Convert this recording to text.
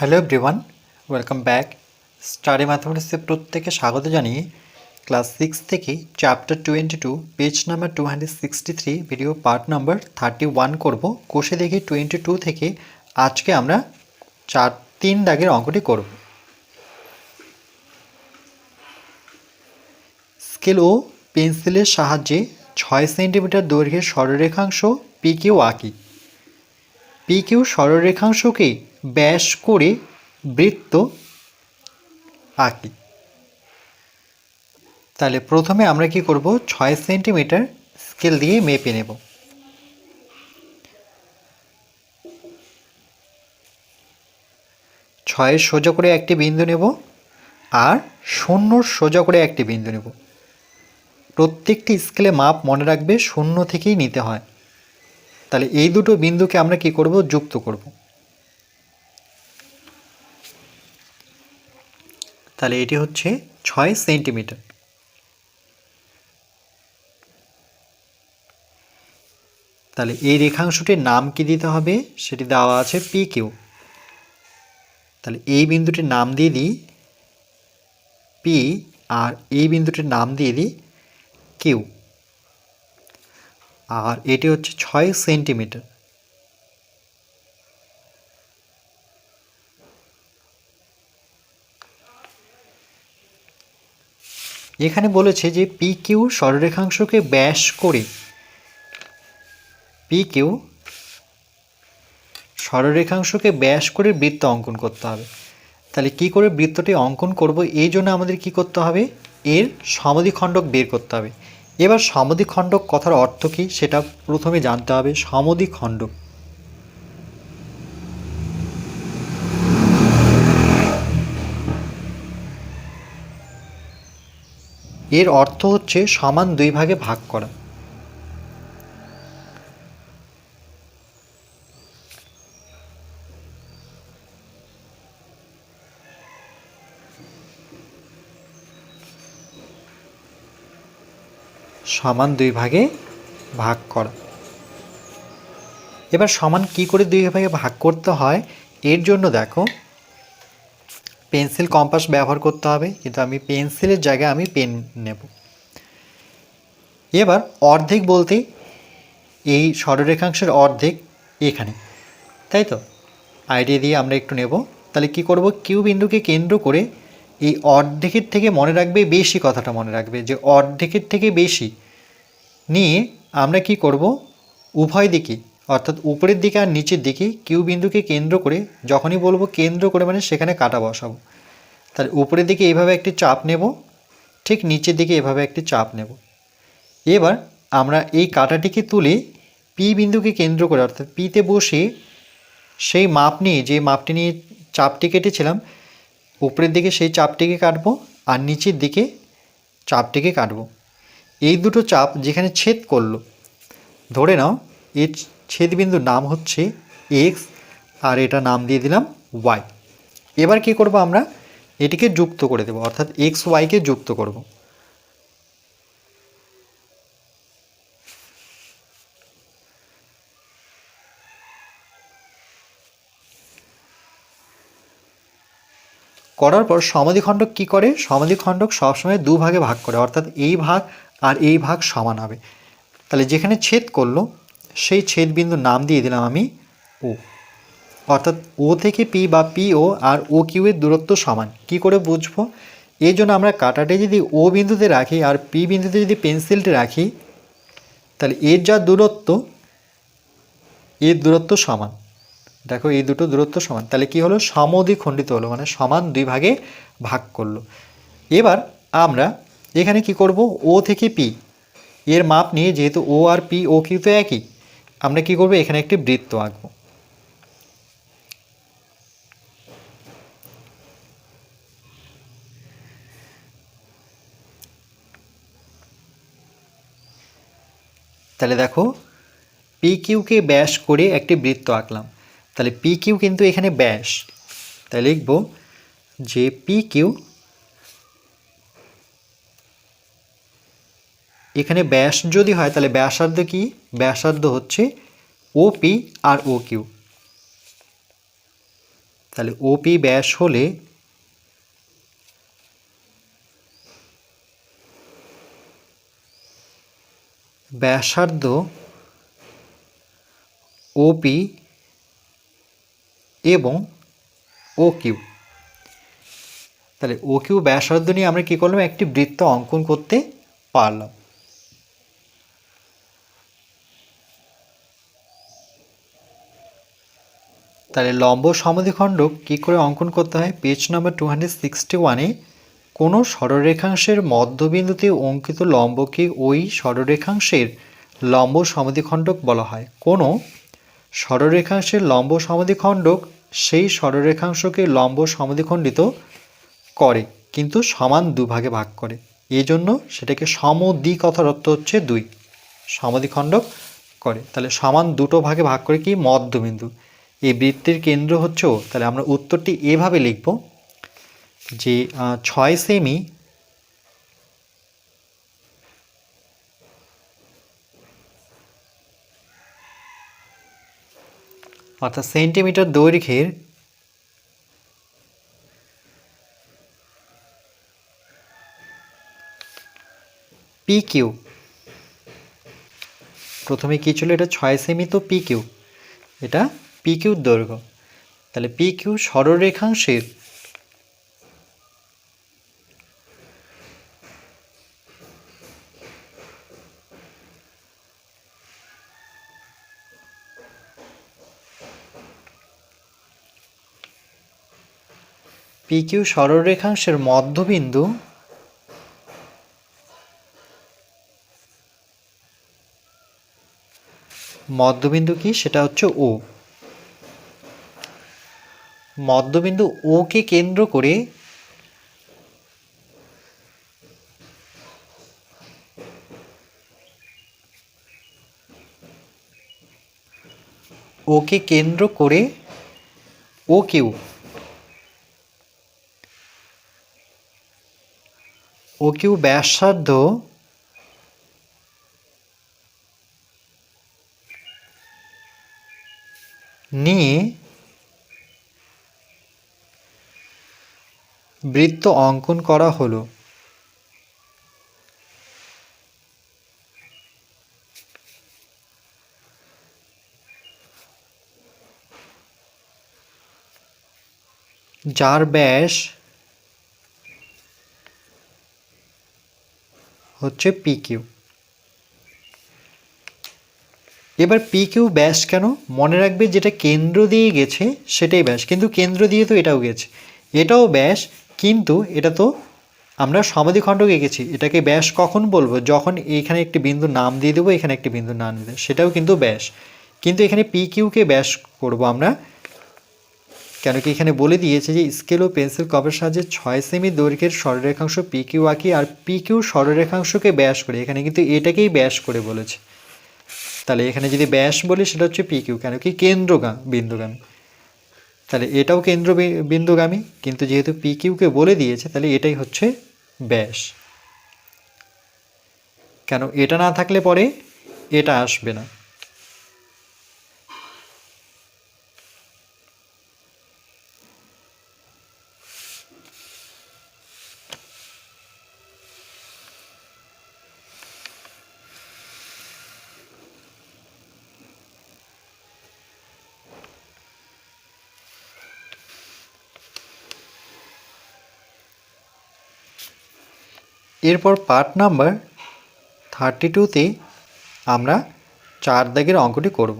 Hello everyone welcome back study ম্যাথমেটিক্সে প্রত্যেকে স্বাগত জানিয়ে ক্লাস সিক্স থেকে chapter twenty two page number two hundred sixty three video part number thirty one করব। কোষে দেখি টোয়েন্টি টু থেকে আজকে আমরা চার, তিন দাগের অঙ্কটি করব। স্কেল ও পেন্সিলের সাহায্যে ছয় সেন্টিমিটার দৈর্ঘ্যের সরলরেখাংশ পি কিউ আঁকি। পি কিউ সরলরেখাংশকে ব্যাস করে বৃত্ত আঁকি। তাহলে প্রথমে আমরা কি করব? ছয় সেন্টিমিটার স্কেল দিয়ে মেপে নেব। ছয়ের সোজা করে একটি বিন্দু নেব আর শূন্যর সোজা করে একটি বিন্দু নেব। প্রত্যেকটি স্কেলে মাপ মনে রাখবে, শূন্য থেকেই নিতে হয়। তাহলে এই দুটো বিন্দুকে আমরা কি করব? যুক্ত করব। তাহলে এটি হচ্ছে ছয় সেন্টিমিটার। তাহলে এই রেখাংশটির নাম কি দিতে হবে? সেটি দেওয়া আছে পি কিউ তাহলে এই বিন্দুটির নাম দিয়ে দিই পি আর এই বিন্দুটির নাম দিয়ে দিই কিউ আর এটি হচ্ছে ছয় সেন্টিমিটার। এখানে বলেছে যে পি কিউ সরলরেখাংশকে ব্যাস করে পি কিউ সরলরেখাংশকে ব্যাস করে বৃত্ত অঙ্কন করতে হবে। তাহলে কি করে বৃত্তটি অঙ্কন করব? এই জন্য আমাদের কি করতে হবে? এর সমদ্বিখণ্ডক বের করতে হবে। এবার সমদ্বিখণ্ডক কথার অর্থ কী? সেটা প্রথমে জানতে হবে। সমদ্বিখণ্ডক এর অর্থ হচ্ছে সমান দুই ভাগে ভাগ করা। সমান দুই ভাগে ভাগ করা। এবার সমান কি করে দুই ভাগে ভাগ করতে হয়? এর জন্য দেখো পেন্সিল কম্পাস ব্যবহার করতে হবে, কিন্তু আমি পেন্সিলের জায়গায় আমি পেন নেব। এবার অর্ধেক বলতে এই সরলরেখাংশের অর্ধেক এখানে, তাই তো? আইডিয়া দিয়ে আমরা একটু নেব। তাহলে কি করব? কিউ বিন্দুকে কেন্দ্র করে এই অর্ধেকের থেকে মনে রাখবে বেশি কথাটা মনে রাখবে, যে অর্ধেকের থেকে বেশি। নিয়ে আমরা কি করব? উভয় দিকে অর্থাৎ উপরের দিকে আর নিচের দিকে কিউ বিন্দুকে কেন্দ্র করে, যখনই বলব কেন্দ্র করে মানে সেখানে কাটা বসাবো। তাহলে উপরের দিকে এইভাবে একটি চাপ নেব, ঠিক নিচের দিকে এভাবে একটি চাপ নেব। এবার আমরা এই কাটাটিকে তুলে পি বিন্দুকে কেন্দ্র করে, অর্থাৎ পিতে বসে সেই মাপ নিয়ে, যে মাপটি নিয়ে চাপটি কেটেছিলাম, উপরের দিকে সেই চাপটিকে কাটবো আর নিচের দিকে চাপটিকে কাটবো। এই দুটো চাপ যেখানে ছেদ করল, ধরে নাও, এর ছেদবিন্দুর নাম হচ্ছে এক্স আর এটা নাম দিয়ে দিলাম ওয়াই এবার কি করব আমরা? এটিকে যুক্ত করে দেব, অর্থাৎ এক্স ওয়াইকে যুক্ত করব। করার পর সমাধিখণ্ডক কি করে? সমাধিখণ্ডক সবসময় দু ভাগে ভাগ করে, অর্থাৎ এই ভাগ আর এই ভাগ সমান হবে। তাহলে যেখানে ছেদ করল সেই ছেদ বিন্দুর নাম দিয়ে দিলাম আমি ও। অর্থাৎ ও থেকে পি বা পি ও আর ও কিউ এর দূরত্ব সমান। কি করে বুঝব? এই জন্য আমরা কাটাটে যদি ও বিন্দুতে রাখি আর পি বিন্দুতে যদি পেন্সিলটি রাখি, তাহলে এর যা দূরত্ব, এর দূরত্ব সমান। দেখো এই দুটো দূরত্ব সমান। তাহলে কি হলো? সমদ্বিখণ্ডিত হলো মানে সমান দুই ভাগে ভাগ করল। এবার আমরা এখানে কি করব? ও থেকে পি। এর মাপ নিয়ে যেহেতু ও আর পি ও কিউ তো একই আমরা কি করব? এখানে একটি বৃত্ত আঁকব। তাহলে দেখো পি কিউকে ব্যাস করে একটি বৃত্ত আঁকলাম। তাহলে পি কিউ কিন্তু এখানে ব্যাস তাই লিখব যে পি কিউ এখানে ব্যাস যদি হয়, তাহলে ব্যাসার্ধ কি? ব্যাসার্ধ হচ্ছে ওপি আর ও কিউ তাহলে ওপি ব্যাস হলে ব্যাসার্ধ ওপি এবং ও কিউ তাহলে ও কিউ ব্যাসার্ধ নিয়ে আমরা কী করলাম? একটি বৃত্ত অঙ্কন করতে পারলাম। তাহলে লম্ব সমদ্বিখণ্ডক কী করে অঙ্কন করতে হয়? Page number two hundred sixty ওয়ানে কোনো সরলরেখাংশের মধ্যবিন্দুতে অঙ্কিত লম্বকে ওই সরলরেখাংশের লম্ব সমদ্বিখণ্ডক বলা হয়। কোনো সরলরেখাংশের লম্ব সমদ্বিখণ্ডক সেই সরলরেখাংশকে লম্ব সমদ্বিখণ্ডিত করে, কিন্তু সমান দুভাগে ভাগ করে। এই জন্য সেটাকে সমদ্বি কথার অর্থ হচ্ছে দুই, সমদ্বিখণ্ডক করে। তাহলে সমান দুটো ভাগে ভাগ করে কি? মধ্যবিন্দু। এই বৃত্তের কেন্দ্র হচ্ছে তাহলে আমরা উত্তরটি এভাবে লিখব যে ছয় সেমি অর্থাৎ সেন্টিমিটার দৈর্ঘ্যের পি কিউ প্রথমে কী ছিল এটা? ছয় সেমি তো পি কিউ এটা পি কিউর দৈর্ঘ্য। তাহলে পি কিউ সরলরেখাংশের পি কিউ সরলরেখাংশের মধ্যবিন্দু মধ্যবিন্দু কি? সেটা হচ্ছে ও মধ্যবিন্দু ও কে কেন্দ্র করে ওকে কেন্দ্র করে ও কিউ ও কিউ ব্যাসার্ধ নিয়ে বৃত্ত অঙ্কন করা হলো। যার ব্যাস হচ্ছে পি কিউ এবার পি কিউ ব্যাস কেন? মনে রাখবে যেটা কেন্দ্র দিয়ে গেছে সেটাই ব্যাস, কিন্তু কেন্দ্র দিয়ে তো এটাও গেছে। এটাও ব্যাস কিন্তু এটা তো আমরা সমাধিখণ্ডক এঁকেছি। এটাকে ব্যাস কখন বলব? যখন এইখানে একটি বিন্দু নাম দিয়ে দেবো, এখানে একটি বিন্দু নাম দিয়ে সেটাও কিন্তু ব্যাস। কিন্তু এখানে পি কিউকে ব্যাস করব আমরা। কেন কি এখানে বলে দিয়েছে যে, স্কেল ও পেন্সিল কপের সাহায্যে ছয় সেমি দৈর্ঘ্যের সরলরেখাংশ পি কিউ আঁকি আর পি কিউ সরলরেখাংশকে ব্যাস করে। এখানে কিন্তু এটাকেই ব্যাস করে বলেছে। তাহলে এখানে যদি ব্যাস বলি, সেটা হচ্ছে পি কিউ কেন কি কেন্দ্রগা বিন্দুগামী তাহলে এটাও কেন্দ্র বিন্দুগামী কিন্তু যেহেতু পি কিউকে বলে দিয়েছে, তাহলে এটাই হচ্ছে ব্যাস। কেন? এটা না থাকলে পরে এটা আসবে না। এরপর পার্ট নাম্বার থার্টি টুতে আমরা চার দাগের অঙ্কটি করব।